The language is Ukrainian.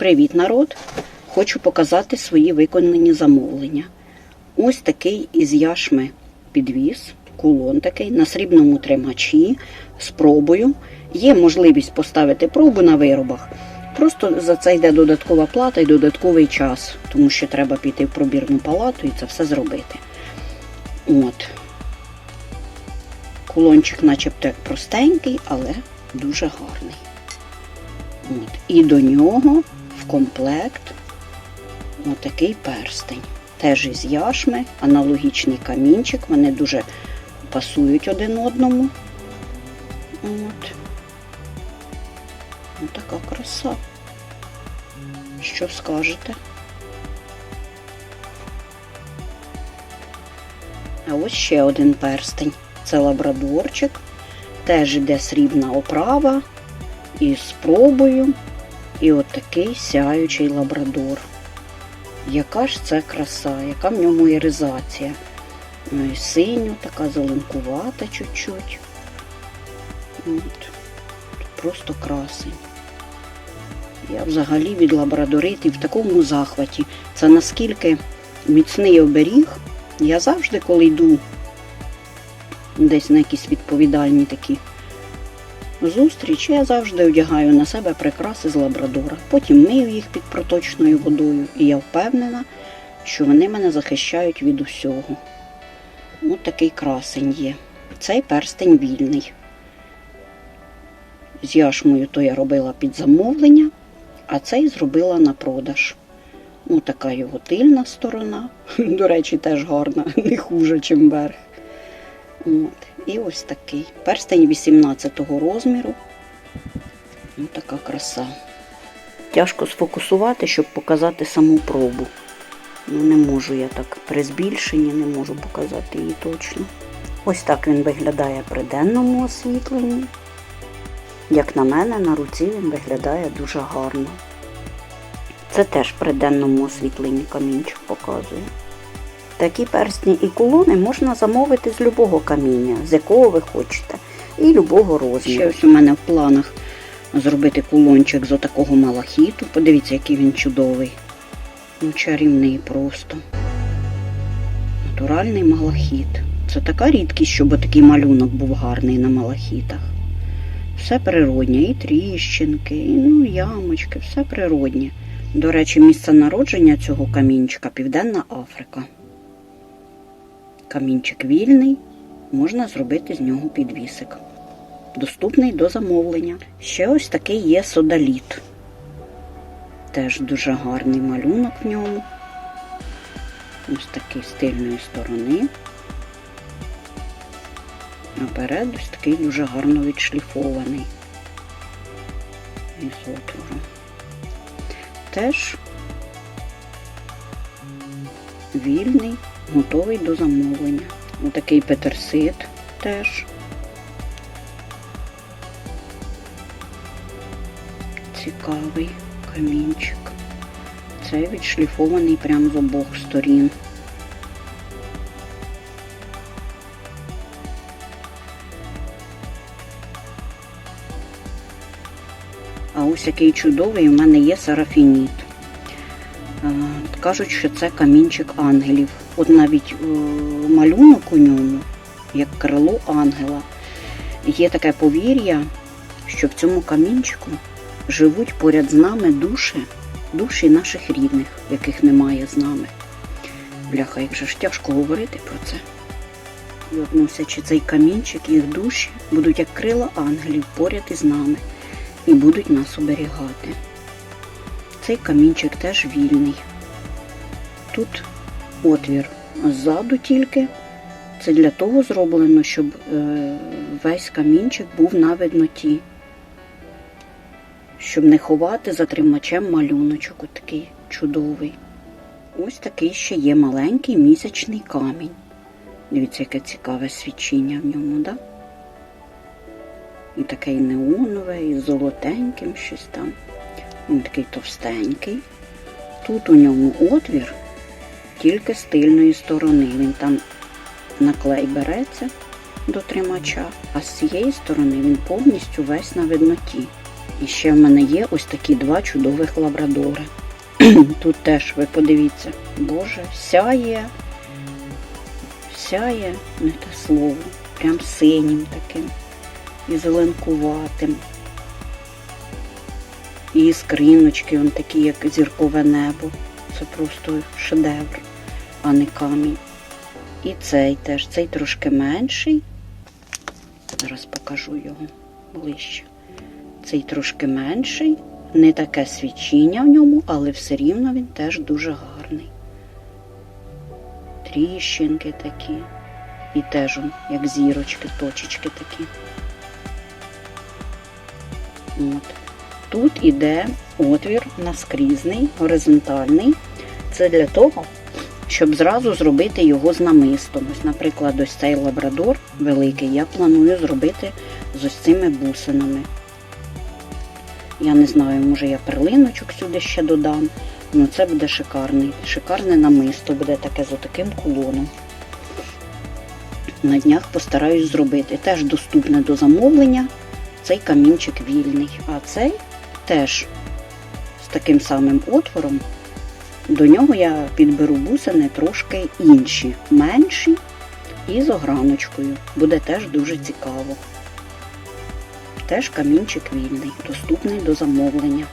Привіт, народ! Хочу показати свої виконані замовлення. Ось такий із яшми підвіз, кулон такий на срібному тримачі з пробою. Є можливість поставити пробу на виробах. Просто за це йде додаткова плата і додатковий час, тому що треба піти в пробірну палату і це все зробити. От. Кулончик начебто як простенький, але дуже гарний. От. І до нього комплект отакий перстень. Теж із яшми, аналогічний камінчик. Вони дуже пасують один одному. От. Ось така краса. Що скажете? А ось ще один перстень. Це лабрадорчик. Теж іде срібна оправа із пробою. І от такий сяючий лабрадор. Яка ж це краса, яка в ньому іризація. Ну і синю, така зеленкувата чуть-чуть. Просто красень. Я взагалі від лабрадоритів в такому захваті. Це наскільки міцний оберіг. Я завжди, коли йду десь на якісь відповідальні такі зустрічі, я завжди одягаю на себе прикраси з лабрадора. Потім мию їх під проточною водою, і я впевнена, що вони мене захищають від усього. Ось такий красень є. Цей перстень вільний. З яшмою то я робила під замовлення, а цей зробила на продаж. Ось така його тильна сторона. До речі, теж гарна, не хуже, ніж верх. От. І ось такий. Перстень 18 розміру. Ось така краса. Тяжко сфокусувати, щоб показати саму пробу. Ну, не можу я так при збільшенні, не можу показати її точно. Ось так він виглядає при денному освітленні. Як на мене, на руці він виглядає дуже гарно. Це теж при денному освітленні камінчик показує. Такі персні і кулони можна замовити з любого каміння, з якого ви хочете, і любого розміру. Ще ось у мене в планах зробити кулончик з отакого малахіту. Подивіться, який він чудовий. Ну, чарівний просто. Натуральний малахіт. Це така рідкість, щоб такий малюнок був гарний на малахітах. Все природнє, і тріщинки, і ну, ямочки, все природнє. До речі, місце народження цього камінчика Південна Африка. Камінчик вільний, можна зробити з нього підвісик. Доступний до замовлення. Ще ось такий є содаліт. Теж дуже гарний малюнок в ньому. Ось такий з тильної сторони. Наперед ось такий дуже гарно відшліфований. Із отвором. Теж вільний, готовий до замовлення. Отакий петерсит теж. Цікавий камінчик. Це відшліфований прямо з обох сторін. А ось який чудовий у мене є сарафініт. Кажуть, що це камінчик ангелів. От навіть е, малюнок у ньому, як крило ангела. Є таке повір'я, що в цьому камінчику живуть поряд з нами душі, душі наших рідних, яких немає з нами. Бляха, як же ж тяжко говорити про це. І носячи цей камінчик, їх душі будуть як крила ангелів поряд із нами і будуть нас оберігати. Цей камінчик теж вільний. Тут отвір ззаду тільки. Це для того зроблено, щоб е, весь камінчик був на видноті. Щоб не ховати за тримачем малюночок, такий чудовий. Ось такий ще є маленький місячний камінь. Дивіться, яке цікаве свічіння в ньому, да? І такий неоновий, і золотеньким щось там. Він такий товстенький. Тут у ньому отвір тільки з тильної сторони. Він там на клей береться до тримача, а з цієї сторони він повністю весь на видноті. І ще в мене є ось такі два чудових лабрадори. Тут теж ви подивіться, Боже, сяє, сяє, не те слово, прям синім таким і зеленкуватим. І скриночки, он такі, як зіркове небо. Це просто шедевр, а не камінь. І цей теж, цей трошки менший. Зараз покажу його ближче. Цей трошки менший, не таке свічіння в ньому, але все рівно він теж дуже гарний. Тріщинки такі. І теж як зірочки, точечки такі. От. Тут іде отвір наскрізний, горизонтальний. Це для того, щоб зразу зробити його з намистом. Ось, наприклад, ось цей лабрадор великий я планую зробити з ось цими бусинами. Я не знаю, може я перлиночок сюди ще додам. Ну це буде шикарний. Шикарне намисто буде таке з отаким кулоном. На днях постараюсь зробити. Теж доступне до замовлення. Цей камінчик вільний. А цей теж з таким самим отвором. До нього я підберу бусини трошки інші, менші і з ограночкою. Буде теж дуже цікаво. Теж камінчик вільний, доступний до замовлення.